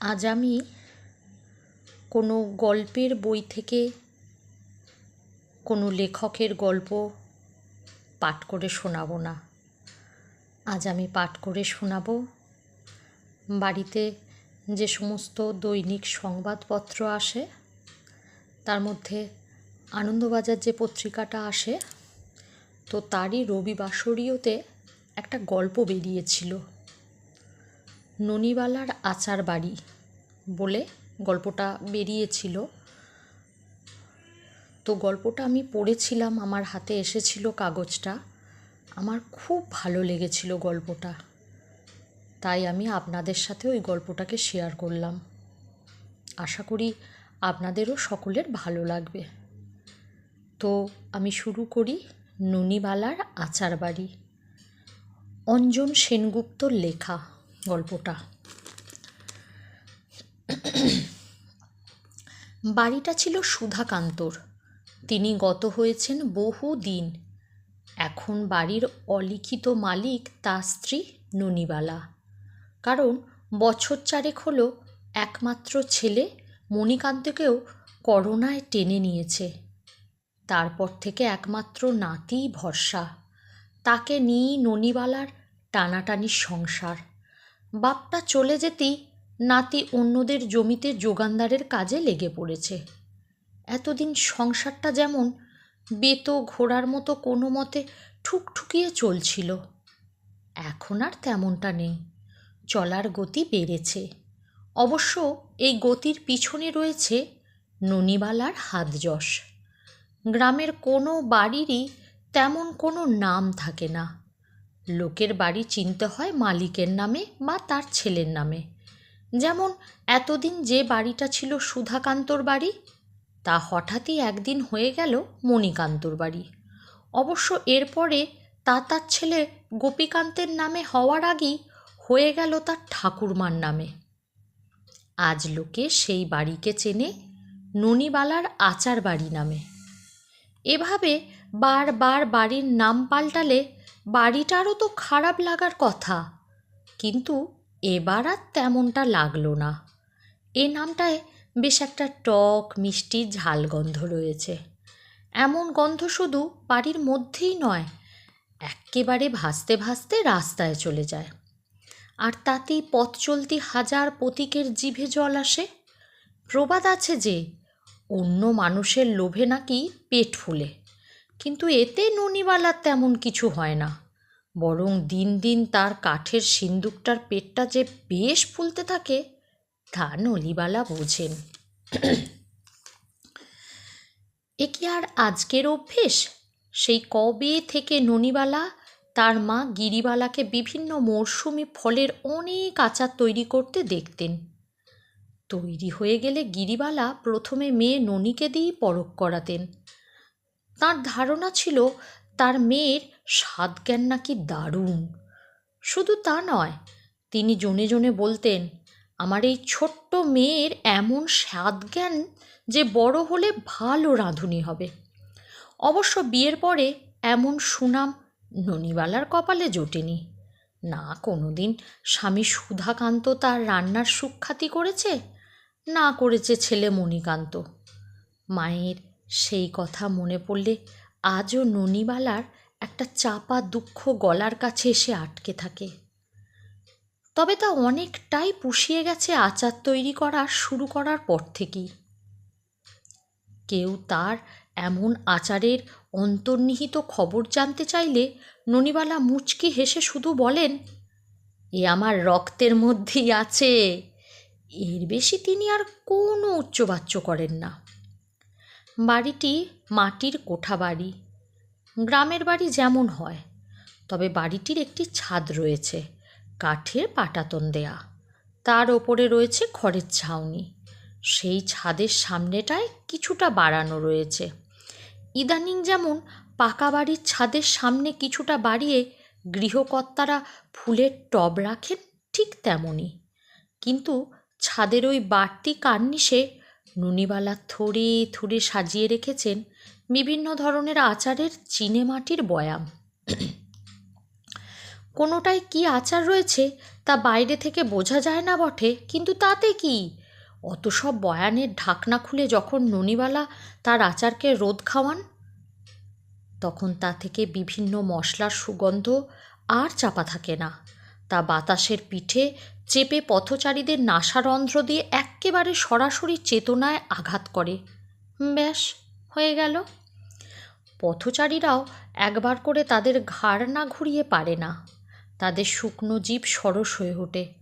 আজ আমি কোনো গল্পের বই থেকে কোনো লেখকের গল্প পাঠ করে শোনাবো না। আজ আমি পাঠ করে শোনাবো বাড়িতে যে সমস্ত দৈনিক সংবাদপত্র আসে, তার মধ্যে আনন্দবাজার যে পত্রিকাটা আসে, তো তারই রবিবাসরীয়তে একটা গল্প বেরিয়েছিল। ননিবালার আচার বাড়ি বলে গল্পটা বেরিয়েছিল। তো গল্পটা আমি পড়েছিলাম, আমার হাতে এসেছিল কাগজটা। আমার খুব ভালো লেগেছিল গল্পটা। তাই আমি আপনাদের সাথে ওই গল্পটাকে শেয়ার করলাম। আশা করি আপনাদেরও সকলের ভালো লাগবে। তো আমি শুরু করি ননিবালার আচার বাড়ি। অঞ্জন সেনগুপ্তর লেখা। গল্পটা। বাড়িটা ছিল সুধাকান্তর। তিনি গত হয়েছেন বহু দিন এখন বাড়ির অলিখিত মালিক তার স্ত্রী ননিবালা। কারণ বছর চারেক হলো একমাত্র ছেলে মণিকান্তকেও করোনায় টেনে নিয়েছে। তারপর থেকে একমাত্র নাতিই ভরসা। তাকে নিয়েই ননিবালার টানাটানির সংসার। বাপটা চলে যেতেই নাতি অন্যদের জমিতে যোগানদারের কাজে লেগে পড়েছে। এতদিন সংসারটা যেমন বেতো ঘোড়ার মতো কোনো মতে ঠুকঠুকিয়ে চলছিল, এখন আর তেমনটা নেই। চলার গতি বেড়েছে। অবশ্য এই গতির পিছনে রয়েছে ননিবালার হাত যশ। গ্রামের কোনো বাড়িরই তেমন কোনো নাম থাকে না। লোকের বাড়ি চিনতে হয় মালিকের নামে বা তার ছেলের নামে। যেমন, এতদিন যে বাড়িটা ছিল সুধাকান্তর বাড়ি, তা হঠাৎই একদিন হয়ে গেল মণিকান্তর বাড়ি। অবশ্য এরপরে তা তার ছেলে গোপীকান্তের নামে হওয়ার আগেই হয়ে গেল তার ঠাকুরমার নামে। আজ লোকে সেই বাড়িকে চেনে ননিবালার আচার বাড়ি নামে। এভাবে বারবার বাড়ির নাম পাল্টালে বাড়িটারও তো খারাপ লাগার কথা। কিন্তু এবার আর তেমনটা লাগল না। এ নামটায় বেশ একটা টক, মিষ্টি ঝাল গন্ধ রয়েছে। এমন গন্ধ শুধু বাড়ির মধ্যেই নয়, এক্কেবারে ভাসতে ভাসতে রাস্তায় চলে যায়। আর তাতেই পথ চলতি হাজার পথিকের জিভে জল আসে। প্রবাদ আছে যে, অন্য মানুষের লোভে নাকি পেট ফুলে। কিন্তু এতে ননিবালার তেমন কিছু হয় না। বরং দিন দিন তার কাঠের সিন্দুকটার পেটটা যে বেশ ফুলতে থাকে, তা নলিবালা বোঝেন। এ কি আর আজকের অভ্যেস? সেই কবে থেকে ননিবালা তার মা গিরিবালাকে বিভিন্ন মরশুমি ফলের অনেক আচার তৈরি করতে দেখতেন। তৈরি হয়ে গেলে গিরিবালা প্রথমে মেয়ে ননিকে দিয়েই পরখ করাতেন। তার ধারণা ছিল তার মেয়ের স্বাদ জ্ঞান নাকি দারুণ। শুধু তা নয়, তিনি জনে জনে বলতেন, আমার এই ছোট্ট মেয়ের এমন স্বাদ জ্ঞান যে বড় হলে ভালো রাঁধুনি হবে। অবশ্য বিয়ের পরে এমন সুনাম ননিবালার কপালে জোটেনি। না কোনো দিন স্বামী সুধাকান্ত তার রান্নার সুখ্যাতি করেছে, না করেছে ছেলে মণিকান্ত। মায়ের সেই কথা মনে পড়লে আজও ননিবালার একটা চাপা দুঃখ গলার কাছে এসে আটকে থাকে। তবে তা অনেকটাই পুষিয়ে গেছে আচার তৈরি করা শুরু করার পর থেকেই। কেউ তার এমন আচারের অন্তর্নিহিত খবর জানতে চাইলে ননিবালা মুচকি হেসে শুধু বলেন, এ আমার রক্তের মধ্যেই আছে। এর বেশি তিনি আর কোনো উচ্চবাচ্য করেন না। বাড়িটি মাটির কোঠা বাড়ি। গ্রামের বাড়ি যেমন হয়, তবে বাড়িটির একটি ছাদ রয়েছে, কাঠের পাটাতন দেয়া। তার ওপরে রয়েছে খড়ের ছাউনি। সেই ছাদের সামনেটায় কিছুটা বাড়ানো রয়েছে। ইদানিং যেমন পাকা বাড়ির ছাদের সামনে কিছুটা বাড়িয়ে গৃহকর্তারা ফুলের টব রাখেন ঠিক তেমনই। কিন্তু ছাদের ওই বাড়তি কার্নিশে ননিবালা থরে থরে সাজিয়ে রেখেছেন বিভিন্ন ধরনের আচারের চিনে মাটির বয়াম। কোনোটায় কী আচার রয়েছে তা বাইরে থেকে বোঝা যায় না বটে, কিন্তু তাতে কি? অত সব বয়ানের ঢাকনা খুলে যখন ননিবালা তার আচারকে রোদ খাওয়ান, তখন তা থেকে বিভিন্ন মশলার সুগন্ধ আর চাপা থাকে না। তা বাতাসের পিঠে চেপে পথচারীদের নাসারন্ধ্র দিয়ে এক্কেবারে সরাসরি চেতনায় আঘাত করে। ব্যাস, হয়ে গেল। পথচারীরাও একবার করে তাদের ঘাড় না ঘুরিয়ে পারে না। তাদের শুকনো জীব সরস হয়ে ওঠে।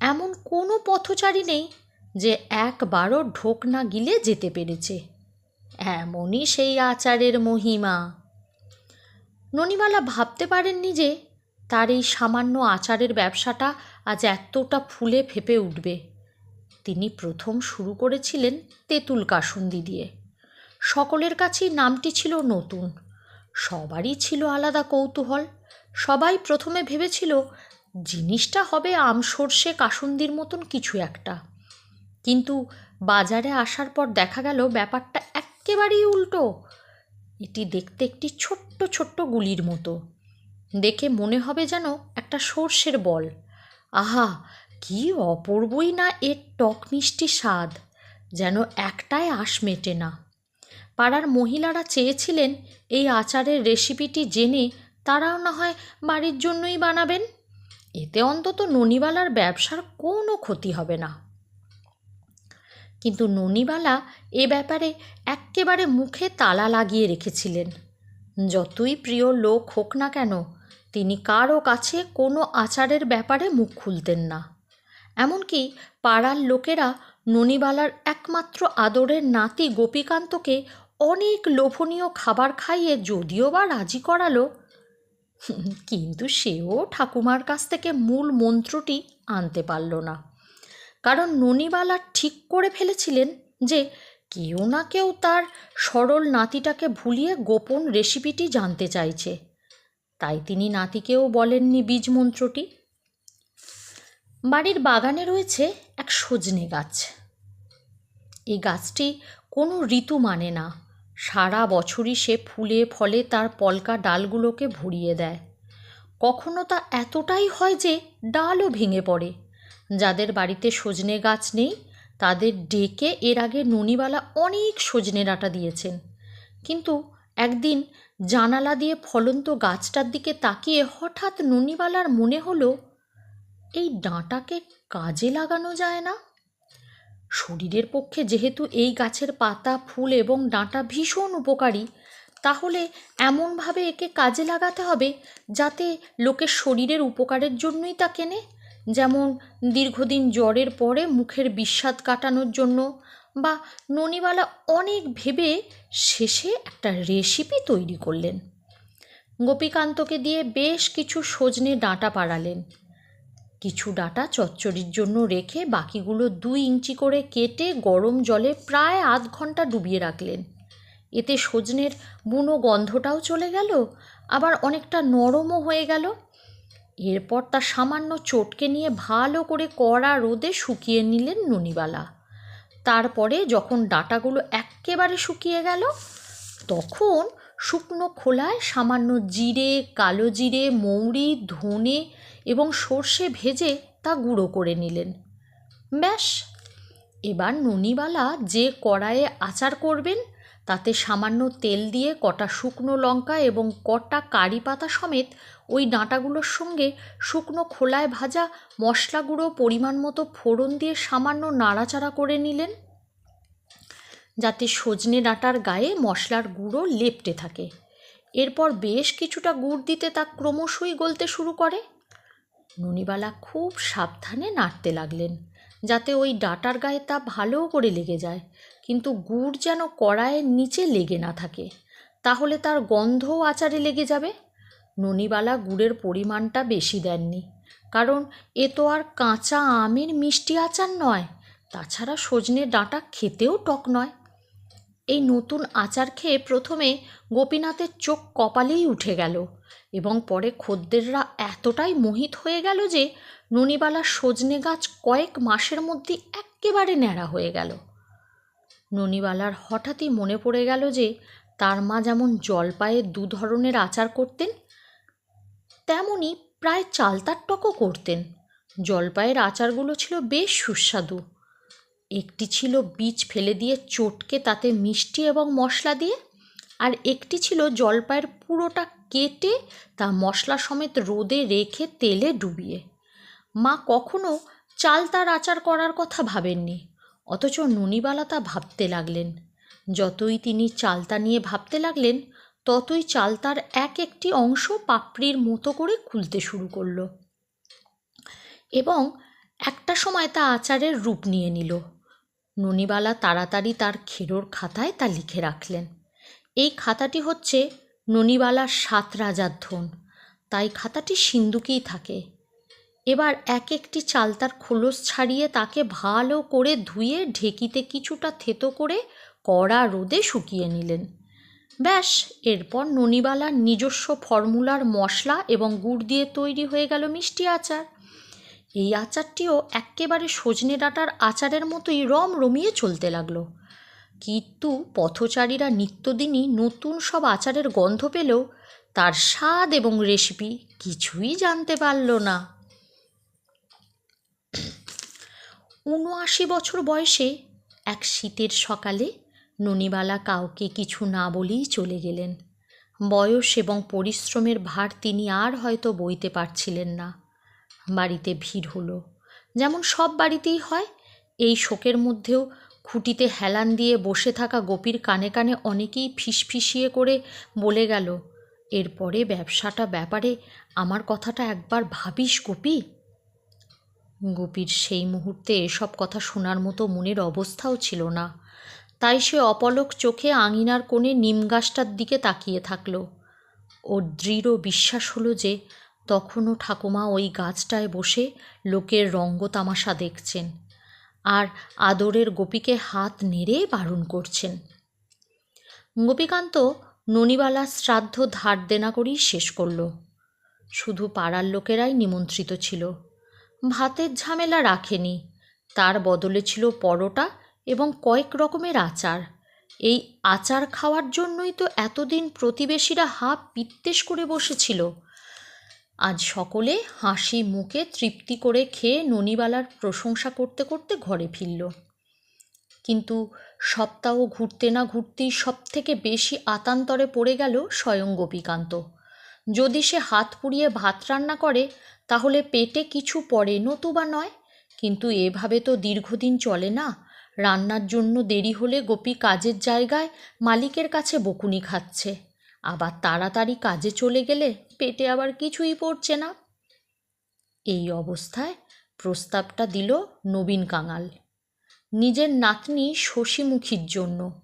এমন কোনো পথচারী নেই যে একবারও ঢোক না গিলে যেতে পেরেছে। এমনই সেই আচারের মহিমা। ননিমালা ভাবতে পারেননি যে তার এই সামান্য আচারের ব্যবসাটা আজ এতটা ফুলে ফেপে উঠবে। তিনি প্রথম শুরু করেছিলেন তেঁতুল কাসুন্দি দিয়ে। সকলের কাছেই নামটি ছিল নতুন। সবারই ছিল আলাদা কৌতূহল। সবাই প্রথমে ভেবেছিল, জিনিসটা হবে আম সর্ষে কাসুন্দির মতন কিছু একটা। কিন্তু বাজারে আসার পর দেখা গেল, ব্যাপারটা একেবারেই উল্টো। এটি দেখতে একটি ছোট্ট ছোট্ট গুলির মতো। দেখে মনে হবে যেন একটা সর্ষের বল। আহা, কি অপূর্বই না এর টক মিষ্টি স্বাদ, যেন একটাই আশ মেটে না। পাড়ার মহিলারা চেয়েছিলেন এই আচারের রেসিপিটি জেনে তারাও না হয় বাড়ির জন্যই বানাবেন। এতে অন্তত ননিবালার ব্যবসার কোনো ক্ষতি হবে না। কিন্তু ননিবালা এ ব্যাপারে এক্কেবারে মুখে তালা লাগিয়ে রেখেছিলেন। যতই প্রিয় লোক হোক না কেন তিনি কারও কাছে কোনো আচারের ব্যাপারে মুখ খুলতেন না। এমনকি পাড়ার লোকেরা ননিবালার একমাত্র আদরের নাতি গোপীকান্তকে অনেক লোভনীয় খাবার খাইয়ে যদিও বা রাজি করালো, কিন্তু সেও ঠাকুমার কাছ থেকে মূল মন্ত্রটি আনতে পারল না। কারণ ননিবালা ঠিক করে ফেলেছিলেন যে কেউ না কেউ তার সরল নাতিটাকে ভুলিয়ে গোপন রেসিপিটি জানতে চাইছে। তাই তিনি নাতিকেও বলেননি বীজ মন্ত্রটি। বাড়ির বাগানে রয়েছে এক সজনে গাছ। এই গাছটি কোনো ঋতু মানে না। সারা বছরই সে ফুলে ফলে তার পলকা ডালগুলোকে ভরিয়ে দেয়। কখনো তা এতটাই হয় যে ডালও ভেঙে পড়ে। যাদের বাড়িতে সজনে গাছ নেই, তাদের ডেকে এর আগে ননিবালা অনেক সজনে ডাঁটা দিয়েছেন। কিন্তু একদিন জানালা দিয়ে ফলন্ত গাছটার দিকে তাকিয়ে হঠাৎ ননিবালার মনে হলো, এই ডাঁটাকে কাজে লাগানো যায় না। শরীরের পক্ষে যেহেতু এই গাছের পাতা, ফুল এবং ডাঁটা ভীষণ উপকারী, তাহলে এমনভাবে একে কাজে লাগাতে হবে যাতে লোকের শরীরের উপকারের জন্যই তা কেনে। যেমন দীর্ঘদিন জ্বরের পরে মুখের বিস্বাদ কাটানোর জন্য বা ননিবালা অনেক ভেবে শেষে একটা রেসিপি তৈরি করলেন। গোপীকান্তকে দিয়ে বেশ কিছু সজনে ডাঁটা পাড়ালেন। কিছু ডাঁটা চচ্চড়ির জন্য রেখে বাকিগুলো দুই ইঞ্চি করে কেটে গরম জলে প্রায় আধ ঘণ্টা ডুবিয়ে রাখলেন। এতে সজনের বুনো গন্ধটাও চলে গেল, আবার অনেকটা নরমও হয়ে গেল। এরপর তা সামান্য চটকে নিয়ে ভালো করে কড়া রোদে শুকিয়ে নিলেন ননিবালা। তারপরে যখন ডাঁটাগুলো এক্কেবারে শুকিয়ে গেল, তখন শুকনো খোলায় সামান্য জিরে, কালো জিরে, মৌরি, ধনে এবং সর্ষে ভেজে তা গুঁড়ো করে নিলেন। ব্যাস, এবার ননিবালা যে কড়াইয়ে আচার করবেন তাতে সামান্য তেল দিয়ে কটা শুকনো লঙ্কা এবং কটা কারি পাতা সমেত ওই ডাঁটাগুলোর সঙ্গে শুকনো খোলায় ভাজা মশলা গুঁড়ো পরিমাণ মতো ফোড়ন দিয়ে সামান্য নাড়াচাড়া করে নিলেন। যাতে সজনে ডাঁটার গায়ে মশলার গুঁড়ো লেপটে থাকে। এরপর বেশ কিছুটা গুড় দিতে তা ক্রমশই গলতে শুরু করে। ননিবালা খুব সাবধানে নাড়তে লাগলেন, যাতে ওই ডাটার গায়ে তা ভালো করে লেগে যায়। কিন্তু গুড় যেন কড়াইয়ের নিচে লেগে না থাকে। তাহলে তার গন্ধও আচারে লেগে যাবে। ননিবালা গুড়ের পরিমাণটা বেশি দেননি। কারণ এ তো আর কাঁচা আমের মিষ্টি আচার নয়, তাছাড়া সজনে ডাঁটা খেতেও টক নয়। এই নতুন আচার খেয়ে প্রথমে গোপীনাথের চোখ কপালেই উঠে গেল এবং পরে খদ্দেররা এতটাই মোহিত হয়ে গেল যে ননিবালার সজনে গাছ কয়েক মাসের মধ্যে একেবারে ন্যাড়া হয়ে গেল। ননিবালার হঠাৎই মনে পড়ে গেল যে তার মা যেমন জলপাইয়ের দু ধরনের আচার করতেন তেমনই প্রায় চালতার টকও করতেন। জলপাইয়ের আচারগুলো ছিল বেশ সুস্বাদু। একটি ছিল বীজ ফেলে দিয়ে চটকে তাতে মিষ্টি এবং মশলা দিয়ে, আর একটি ছিল জলপাইয়ের পুরোটা কেটে তা মশলা সমেত রোদে রেখে তেলে ডুবিয়ে। মা কখনো চালতার আচার করার কথা ভাবেননি। অথচ ননিবালা তা ভাবতে লাগলেন। যতই তিনি চালতা নিয়ে ভাবতে লাগলেন, ততই চালতার এক একটি অংশ পাপড়ির মতো করে খুলতে শুরু করল এবং একটা সময় তা আচারের রূপ নিয়ে নিল। ননিবালা তাড়াতাড়ি তার খেরোর খাতায় তা লিখে রাখলেন। এই খাতাটি হচ্ছে ননিবালার সাত রাজার ধন। তাই খাতাটি সিন্ধুকেই থাকে। এবার এক একটি চালতার খোলস ছাড়িয়ে তাকে ভালো করে ধুয়ে ঢেকিতে কিছুটা থেতো করে কড়া রোদে শুকিয়ে নিলেন। ব্যাস, এরপর ননিবালার নিজস্ব ফর্মুলার মশলা এবং গুড় দিয়ে তৈরি হয়ে গেল মিষ্টি আচার। এই আচারটিও এক্কেবারে সজনে ডাঁটার আচারের মতোই রম রমিয়ে চলতে লাগল। কিন্তু পথচারীরা নিত্যদিনই নতুন সব আচারের গন্ধ পেলেও তার স্বাদ এবং রেসিপি কিছুই জানতে পারল না। উনআশি বছর বয়সে এক শীতের সকালে ননিবালা কাউকে কিছু না বলেই চলে গেলেন। বয়স এবং পরিশ্রমের ভার তিনি আর হয়তো বইতে পারছিলেন না। বাড়িতে ভিড় হলো। যেমন সব বাড়িতেই হয়, এই শোকের মধ্যেও খুঁটিতে হেলান দিয়ে বসে থাকা গোপীর কানে কানে অনেকেই ফিসফিসিয়ে করে বলে গেল, এরপরে ব্যবসাটা ব্যাপারে আমার কথাটা একবার ভাবিস গোপী? গোপীর সেই মুহূর্তে এসব কথা শোনার মতো মনের অবস্থাও ছিল না। তাই সে অপলক চোখে আঙিনার কোণে নিম গাছটার দিকে তাকিয়ে থাকল। ওর দৃঢ় বিশ্বাস হলো যে তখনও ঠাকুমা ওই গাছটায় বসে লোকের রঙ্গ তামাশা দেখছেন আর আদরের গোপীকে হাত নেড়ে বারণ করছেন। গোপীকান্ত ননিবালা শ্রাদ্ধ ধার দেনা করেই শেষ করল। শুধু পাড়ার লোকেরাই নিমন্ত্রিত ছিল। ভাতের ঝামেলা রাখেনি। তার বদলে ছিল পরোটা এবং কয়েক রকমের আচার। এই আচার খাওয়ার জন্যই তো এতদিন প্রতিবেশীরা হাফ পিত্তেশ করে বসেছিল। আজ সকলে হাসি মুখে তৃপ্তি করে খেয়ে ননিবালার প্রশংসা করতে করতে ঘরে ফিরল। কিন্তু সপ্তাহ ঘুরতে না ঘুরতেই সব থেকে বেশি আতান্তরে পড়ে গেল স্বয়ং গোপীকান্ত। যদি সে হাত পুড়িয়ে ভাত রান্না করে, তাহলে পেটে কিছু পড়ে নতুবা নয়। কিন্তু এভাবে তো দীর্ঘদিন চলে না। রান্নার জন্য দেরি হলে গোপী কাজের জায়গায় মালিকের কাছে বকুনি খাচ্ছে। আবার তাড়াতাড়ি কাজে চলে গেলে পেটে আবার কিছুই পড়ছে না। এই অবস্থায় প্রস্তাবটা দিল নবীন কাঙাল। নিজের নাতনি শশীমুখীর জন্য।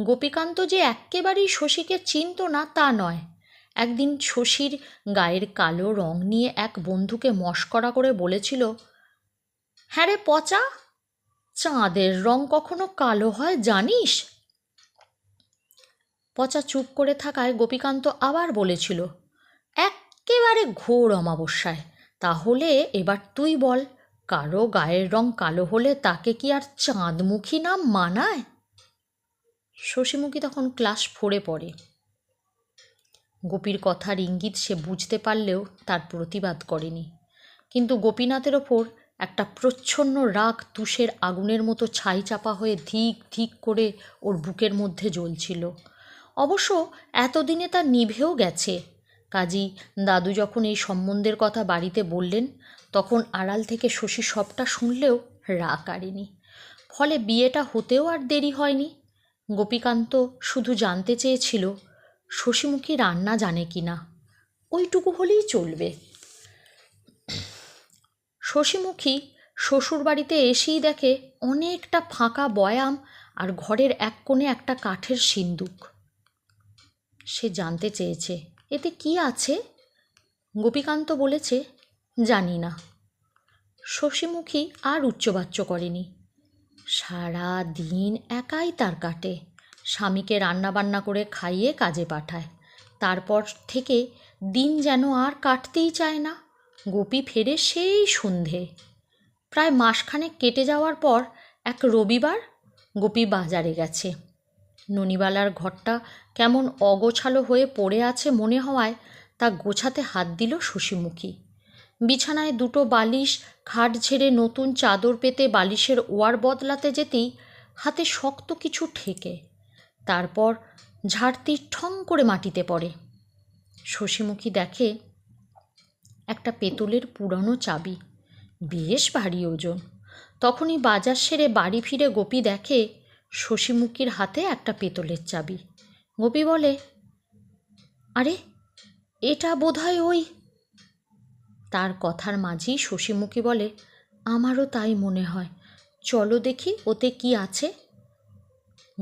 গোপীকান্ত যে এক্কেবারেই শশীকে চিনত না তা নয়। একদিন শশীর গায়ের কালো রং নিয়ে এক বন্ধুকে মস্করা করে বলেছিল হ্যাঁ রে পচা, চাঁদের রং কখনো কালো হয় জানিস? পচা চুপ করে থাকায় গোপীকান্ত আবার বলেছিল, একেবারে ঘোর অমাবস্যায়, তাহলে এবার তুই বল, কারও গায়ের রং কালো হলে তাকে কি আর চাঁদমুখী নাম মানায়? শশীমুখী তখন ক্লাস ফোরে পড়ে। গোপীর কথার ইঙ্গিত সে বুঝতে পারলেও তার প্রতিবাদ করেনি। কিন্তু গোপীনাথের ওপর একটা প্রচ্ছন্ন রাগ তুষের আগুনের মতো ছাই চাপা হয়ে ধিক ধিক করে ওর বুকের মধ্যে জ্বলছিল। অবশ্য এতদিনে তা নিভেও গেছে। কাজী দাদু যখন এই সম্বন্ধের কথা বাড়িতে বললেন, তখন আড়াল থেকে শশী সবটা শুনলেও রাগ আড়েনি ফলে বিয়েটা হতেও আর দেরি হয়নি। গোপীকান্ত শুধু জানতে চেয়েছিল শশীমুখী রান্না জানে কি না, ওইটুকু হলেই চলবে। শশীমুখী শ্বশুরবাড়িতে এসেই দেখে অনেকটা ফাঁকা বয়াম আর ঘরের এক কোণে একটা কাঠের সিন্দুক। সে জানতে চেয়েছে, এতে কি আছে? গোপীকান্ত বলেছে, জানি না। শশীমুখী আর উচ্চবাচ্য করেনি। সারা দিন একাই তার কাটে। স্বামীকে রান্নাবান্না করে খাইয়ে কাজে পাঠায়। তারপর থেকে দিন যেন আর কাটতেই চায় না। গোপী ফেরে সেই সন্ধে। প্রায় মাসখানেক কেটে যাওয়ার পর এক রবিবার গোপী বাজারে গেছে। ননিবালার ঘরটা কেমন অগোছালো হয়ে পড়ে আছে মনে হওয়ায় তা গোছাতে হাত দিল শশীমুখী। বিছানায় দুটো বালিশ, খাট ঝেড়ে নতুন চাদর পেতে বালিশের ওয়ার বদলাতে যেতেই হাতে শক্ত কিছু ঠেকে। তারপর ঝাড়তি ঠং করে মাটিতে পড়ে। শশীমুখী দেখে একটা পেতলের পুরানো চাবি। বেশ ভারী ওজন। তখনই বাজার সেরে বাড়ি ফিরে গোপী দেখে শশীমুখীর হাতে একটা পেতলের চাবি। গোপী বলে, আরে, এটা বোধহয় ওই তার কথার মাঝেই শশীমুখী বলে, আমারও তাই মনে হয়। চলো দেখি ওতে কি আছে।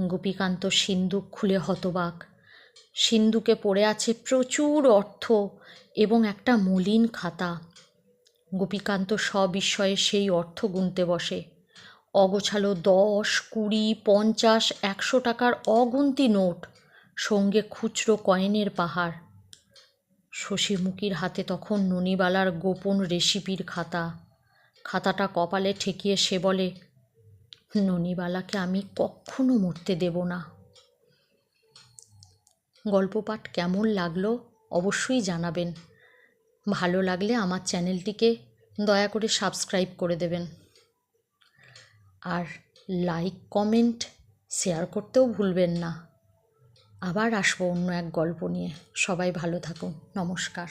গোপীকান্ত সিন্দুক খুলে হতবাক। সিন্দুকে পড়ে আছে প্রচুর অর্থ এবং একটা মলিন খাতা। গোপীকান্ত সবিস্ময়ে সেই অর্থ গুনতে বসে। অগোছালো দশ, কুড়ি, পঞ্চাশ, একশো টাকার অগুন্তি নোট সঙ্গে খুচরো কয়েনের পাহাড়। শশীমুখীর হাতে তখন ননিবালার গোপন রেসিপির খাতা। খাতাটা কপালে ঠেকিয়ে সে বলে ননিবালাকে আমি কখনো মরতে দেব না। গল্প পাঠ কেমন লাগল অবশ্যই জানাবেন। ভালো লাগলে আমার চ্যানেলটিকে দয়া করে সাবস্ক্রাইব করে দেবেন। আর লাইক, কমেন্ট, শেয়ার করতেও ভুলবেন না। আবার আসব অন্য এক গল্প নিয়ে। সবাই ভালো থাকুন। নমস্কার।